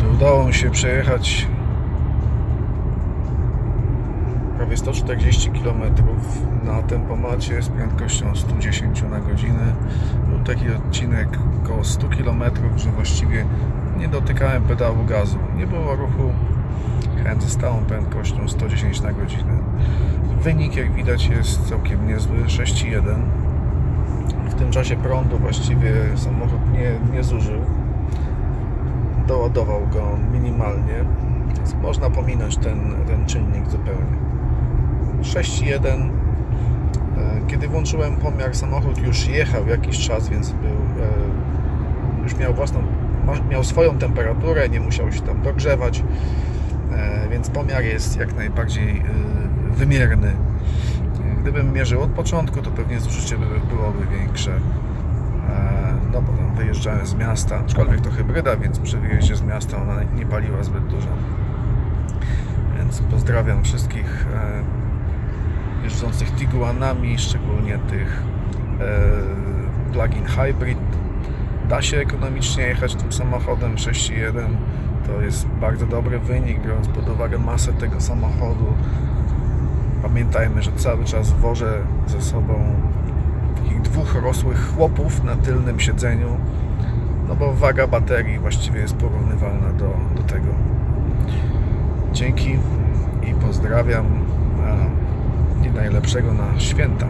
że udało mi się przejechać prawie 140 km na tempomacie z prędkością 110 na godzinę. Był taki odcinek około 100 km, że właściwie nie dotykałem pedału gazu. Nie było ruchu, jechałem ze stałą prędkością 110 na godzinę. Wynik jak widać jest całkiem niezły, 6,1. W tym czasie prądu właściwie samochód nie, nie zużył. Doładował go minimalnie, więc można pominąć ten, ten czynnik zupełnie. 6,1. E, Kiedy włączyłem pomiar, samochód już jechał jakiś czas, więc był, e, już miał własną, miał swoją temperaturę, nie musiał się tam dogrzewać, e, więc pomiar jest jak najbardziej wymierny. Gdybym mierzył od początku, to pewnie zużycie by, byłoby większe. Z miasta, aczkolwiek to hybryda, więc przy wyjeździe z miasta ona nie paliła zbyt dużo. Więc pozdrawiam wszystkich e, jeżdżących Tiguanami, szczególnie tych e, plug-in hybrid. Da się ekonomicznie jechać tym samochodem 6.1. To jest bardzo dobry wynik, biorąc pod uwagę masę tego samochodu. Pamiętajmy, że cały czas wożę ze sobą takich dwóch rosłych chłopów na tylnym siedzeniu, no bo waga baterii właściwie jest porównywalna do, do tego. Dzięki i pozdrawiam. I najlepszego na święta.